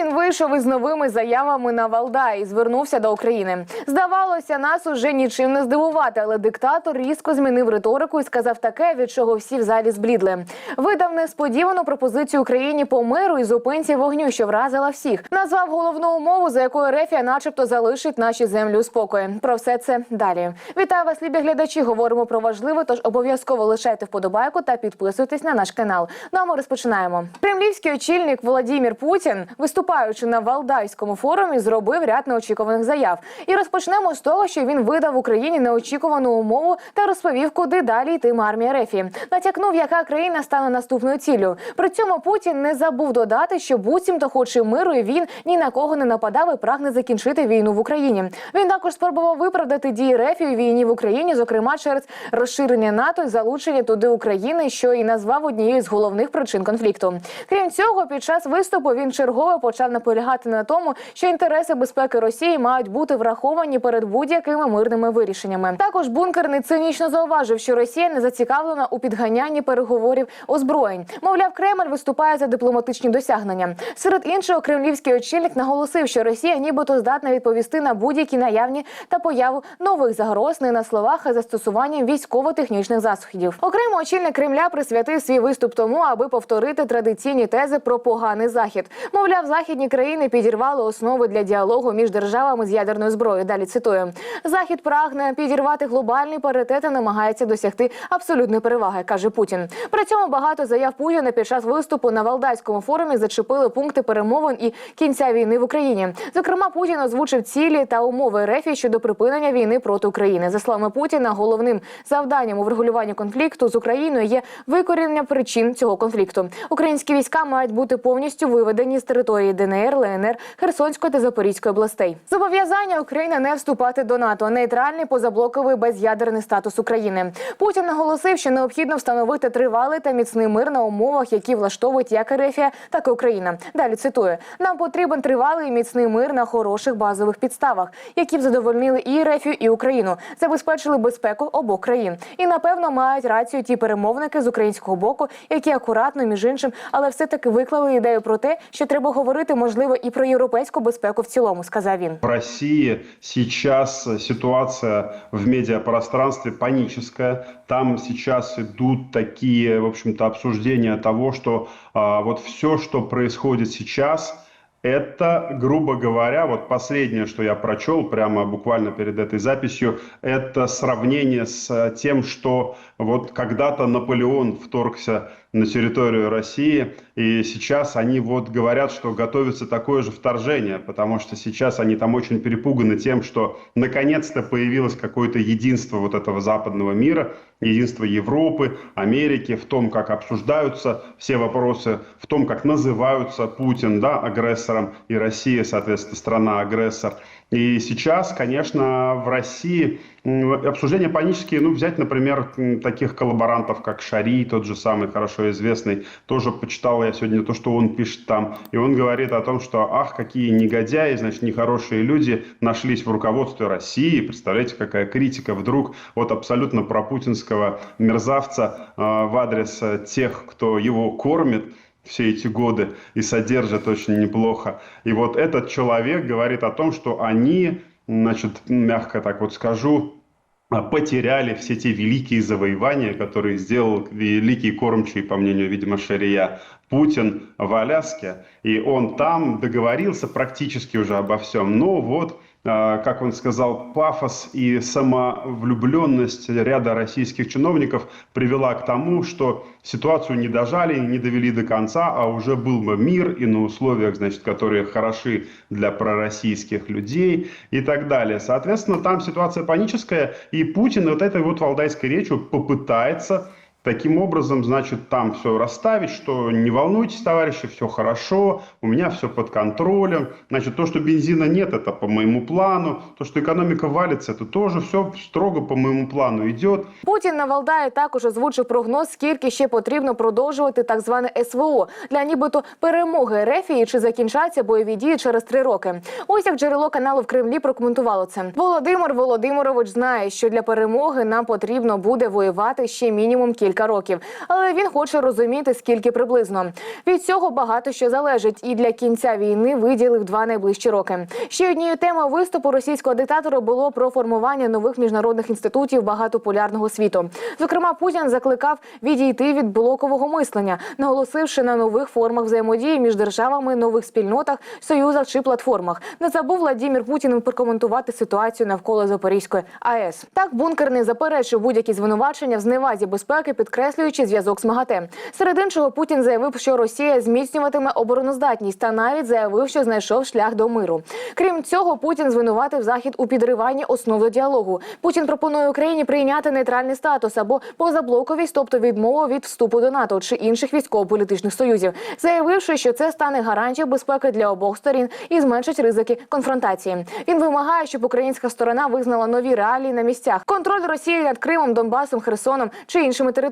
Путін вийшов із новими заявами на Валдай і звернувся до України. Здавалося, нас уже нічим не здивувати, але диктатор різко змінив риторику і сказав таке, від чого всі в залі зблідли. Видав несподівану пропозицію Україні по миру і зупинці вогню, що вразила всіх. Назвав головну умову, за якою Рефія, начебто, залишить наші землі у спокої. Про все це далі. Вітаю вас, любі глядачі. Говоримо про важливе, тож обов'язково лишайте вподобайку та підписуйтесь на наш канал. Ну а ми розпочинаємо. Кремлівський очільник Володимир Путін, виступаючи на Валдайському форумі, зробив ряд неочікуваних заяв. І розпочнемо з того, що він видав Україні неочікувану умову та розповів, куди далі йтиме армія Рефі. Натякнув, яка країна стане наступною ціллю. При цьому Путін не забув додати, що буцімто хоче миру, і він ні на кого не нападав і прагне закінчити війну в Україні. Він також спробував виправдати дії Рефі у війні в Україні, зокрема через розширення НАТО і залучення туди України, що і назвав однією з головних причин конфлікту. Крім цього, під час виступу він чергово почав наполягати на тому, що інтереси безпеки Росії мають бути враховані перед будь-якими мирними вирішеннями. Також бункерний цинічно зауважив, що Росія не зацікавлена у підганянні переговорів озброєнь. Мовляв, Кремль виступає за дипломатичні досягнення. Серед іншого, кремлівський очільник наголосив, що Росія нібито здатна відповісти на будь-які наявні та появу нових загроз не на словах, а застосуванням військово-технічних засобів. Окремо очільник Кремля присвятив свій виступ тому, аби повторити традиційні тези про поганий захід. Мовляв, західні країни підірвали основи для діалогу між державами з ядерною зброєю. Далі цитую: захід прагне підірвати глобальний паритет і намагається досягти абсолютної переваги, каже Путін. При цьому багато заяв Путіна під час виступу на Валдайському форумі зачепили пункти перемовин і кінця війни в Україні. Зокрема, Путін озвучив цілі та умови РФ щодо припинення війни проти України. За словами Путіна, головним завданням у врегулюванні конфлікту з Україною є викорінення причин цього конфлікту. Українські війська мають бути повністю виведені з території ДНР, ЛНР, Херсонської та Запорізької областей. Зобов'язання України не вступати до НАТО, нейтральний позаблоковий без'ядерний статус України. Путін наголосив, що необхідно встановити тривалий та міцний мир на умовах, які влаштовують як Ерефія, так і Україна. Далі цитую: нам потрібен тривалий і міцний мир на хороших базових підставах, які б задовольнили і Ерефію, і Україну, забезпечили безпеку обох країн. І напевно мають рацію ті перемовники з українського боку, які акуратно між іншим, але все таки виклали ідею про те, що треба говорити можливо і про європейську безпеку в цілому, сказав він. В России сейчас ситуация в медиапространстве паническая. Там сейчас идут такие, в общем-то, обсуждения того, что а, вот все, что происходит сейчас, это, грубо говоря, вот последнее, что я прочел прямо буквально перед этой записью, это сравнение с тем, что вот когда-то Наполеон вторгся на территорию России, и сейчас они вот говорят, что готовится такое же вторжение, потому что сейчас они там очень перепуганы тем, что наконец-то появилось какое-то единство вот этого западного мира, единство Европы, Америки в том, как обсуждаются все вопросы, в том, как называются Путин да, агрессором и Россия, соответственно, страна-агрессор. И сейчас, конечно, в России обсуждения панические, ну, взять, например, таких коллаборантов, как Шари, тот же самый хорошо известный, тоже почитал я сегодня то, что он пишет там, и он говорит о том, что, ах, какие негодяи, значит, нехорошие люди нашлись в руководстве России, представляете, какая критика вдруг от абсолютно пропутинского мерзавца э, в адрес тех, кто его кормит, все эти годы и содержат очень неплохо. И вот этот человек говорит о том, что они, значит, мягко так вот скажу, потеряли все те великие завоевания, которые сделал великий кормчий, по мнению, видимо, Шария, Путин в Аляске. И он там договорился практически уже обо всем. Но вот как он сказал, пафос и самовлюбленность ряда российских чиновников привела к тому, что ситуацию не дожали, не довели до конца, а уже был бы мир и на условиях, значит, которые хороши для пророссийских людей и так далее. Соответственно, там ситуация паническая, и Путин вот этой вот валдайской речью попытается Таким образом, значит, там все расставить, что не волнуйтесь, товарищи, все хорошо, у меня все под контролем. Значит, то, что бензина нет, это по моему плану. То, что экономика валится, это тоже все строго по моему плану идет. Путін на Валдаї також озвучив прогноз, скільки ще потрібно продовжувати так зване СВО для нібито перемоги Рефії чи закінчаться бойові дії через три роки. Ось як джерело каналу в Кремлі прокоментувало це. Володимир Володимирович знає, що для перемоги нам потрібно буде воювати ще мінімум кілька кілька років, але він хоче розуміти, скільки приблизно. Від цього багато що залежить, і для кінця війни виділив два найближчі роки. Ще однією темою виступу російського диктатора було про формування нових міжнародних інститутів багатополярного світу. Зокрема, Путін закликав відійти від блокового мислення, наголосивши на нових формах взаємодії між державами, нових спільнотах, союзах чи платформах. Не забув Владімір Путін прокоментувати ситуацію навколо Запорізької АЕС. Так бункер не заперечив будь-які звинувачення в зневазі безпеки, підкреслюючи зв'язок з МАГАТЕ. Серед іншого Путін заявив, що Росія зміцнюватиме обороноздатність та навіть заявив, що знайшов шлях до миру. Крім цього, Путін звинуватив захід у підриванні основ до діалогу. Путін пропонує Україні прийняти нейтральний статус або позаблоковість, тобто відмову від вступу до НАТО чи інших військово-політичних союзів, заявивши, що це стане гарантією безпеки для обох сторін і зменшить ризики конфронтації. Він вимагає, щоб українська сторона визнала нові реалії на місцях: контроль Росії над Кримом, Донбасом, Херсоном чи іншими територіями,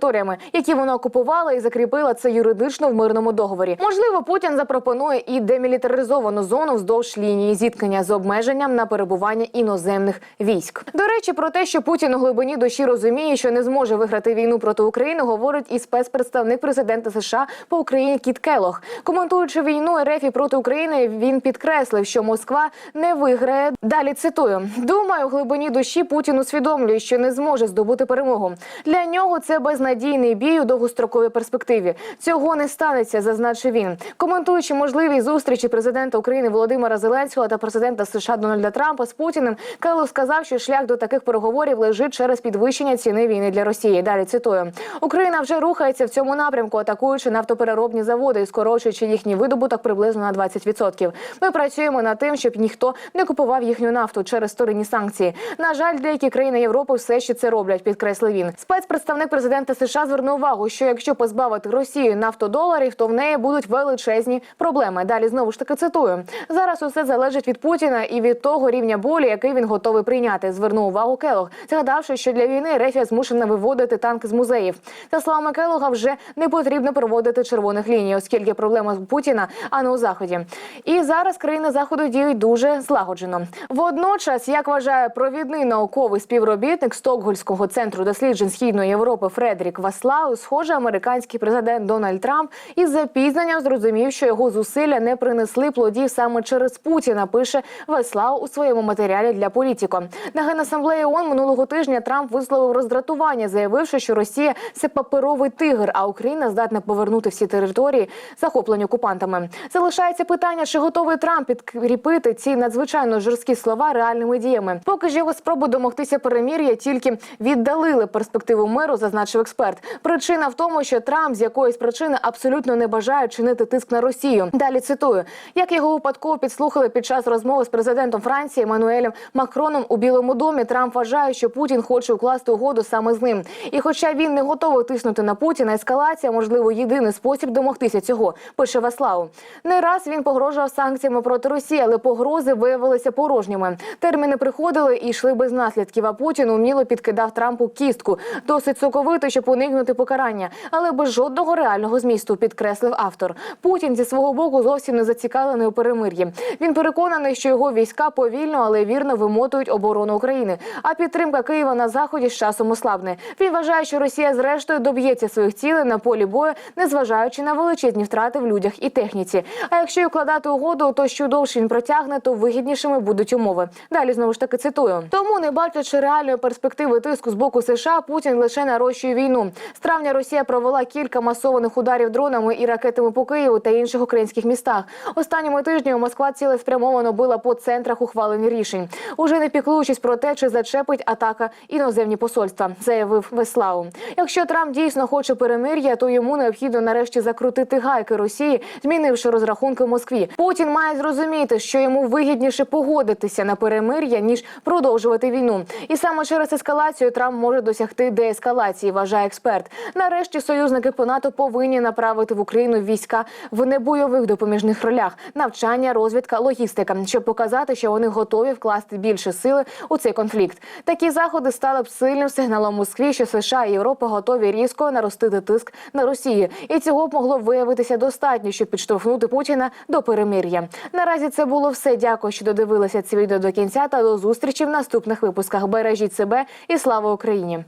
які вона окупувала і закріпила це юридично в мирному договорі. Можливо, Путін запропонує і демілітаризовану зону вздовж лінії зіткнення з обмеженням на перебування іноземних військ. До речі, про те, що Путін у глибині душі розуміє, що не зможе виграти війну проти України, говорить і спецпредставник президента США по Україні Кіт Келох. Коментуючи війну РФ проти України, він підкреслив, що Москва не виграє. Далі цитую: думаю, у глибині душі Путін усвідомлює, що не зможе здобути перемогу. Для нього це безнадійний бій у довгостроковій перспективі. Цього не станеться, зазначив він. Коментуючи можливі зустрічі президента України Володимира Зеленського та президента США Дональда Трампа з Путіним, Келох сказав, що шлях до таких переговорів лежить через підвищення ціни війни для Росії. Далі цитую: Україна вже рухається в цьому напрямку, атакуючи нафтопереробні заводи і скорочуючи їхній видобуток приблизно на 20%. Ми працюємо над тим, щоб ніхто не купував їхню нафту через сторінні санкції. На жаль, деякі країни Європи все ще це роблять. Підкреслив він. Спецпредставник президента США звернув увагу, що якщо позбавити Росію нафтодоларів, то в неї будуть величезні проблеми. Далі знову ж таки цитую: зараз усе залежить від Путіна і від того рівня болі, який він готовий прийняти. Звернув увагу Келог, згадавши, що для війни Рефія змушена виводити танки з музеїв. За словами Келога, вже не потрібно проводити червоних ліній, оскільки проблема Путіна, а не у заході. І зараз країни заходу діють дуже злагоджено. Водночас, як вважає провідний науковий співробітник Стокгольського центру досліджень східної Європи Фредерік Васлау, схоже, американський президент Дональд Трамп із запізненням зрозумів, що його зусилля не принесли плодів саме через Путіна. Пише Васлау у своєму матеріалі для політіко. На генасамблеї ООН минулого тижня Трамп висловив роздратування, заявивши, що Росія це паперовий тигр, а Україна здатна повернути всі території, захоплені окупантами. Залишається питання, чи готовий Трамп підкріпити ці надзвичайно жорсткі слова реальними діями. Поки ж його спроби домогтися перемір'я тільки віддалили перспективу миру, зазначив експерт. Причина в тому, що Трамп з якоїсь причини абсолютно не бажає чинити тиск на Росію. Далі цитую, як його випадково підслухали під час розмови з президентом Франції Еммануелем Макроном у Білому домі. Трамп вважає, що Путін хоче укласти угоду саме з ним. І, хоча він не готовий тиснути на Путіна, ескалація можливо єдиний спосіб домогтися цього. Пише Васлау. Не раз він погрожував санкціями проти Росії, але погрози виявилися порожніми. Терміни приходили і йшли без наслідків. А Путін уміло підкидав Трампу кістку, досить соковито, щоб уникнути покарання, але без жодного реального змісту, підкреслив автор. Путін зі свого боку зовсім не зацікавлений у перемир'ї. Він переконаний, що його війська повільно, але вірно вимотують оборону України. А підтримка Києва на заході з часом ослабне. Він вважає, що Росія зрештою доб'ється своїх цілей на полі бою, незважаючи на величезні втрати в людях і техніці. А якщо й укладати угоду, то що довше він протягне, то вигіднішими будуть умови. Далі знову ж таки цитую. Тому, не бачачи реальної перспективи тиску з боку США, Путін лише нарощує війну. З травня Росія провела кілька масованих ударів дронами і ракетами по Києву та інших українських містах. Останніми тижнями Москва цілеспрямовано била по центрах ухвалення рішень, уже не піклуючись про те, чи зачепить атака іноземні посольства, заявив Веслау. Якщо Трамп дійсно хоче перемир'я, то йому необхідно нарешті закрутити гайки Росії, змінивши розрахунки в Москві. Путін має зрозуміти, що йому вигідніше погодитися на перемир'я ніж продовжувати війну. І саме через ескалацію Трамп може досягти деескалації, вважає експерт. Нарешті союзники по НАТО повинні направити в Україну війська в небойових допоміжних ролях, навчання, розвідка, логістика, щоб показати, що вони готові вкласти більше сили у цей конфлікт. Такі заходи стали б сильним сигналом Москві, що США і Європа готові різко наростити тиск на Росію, і цього б могло виявитися достатньо, щоб підштовхнути Путіна до перемир'я. Наразі це було все. Дякую, що додивилися це відео до кінця. Та до зустрічі в наступних випусках. Бережіть себе і слава Україні.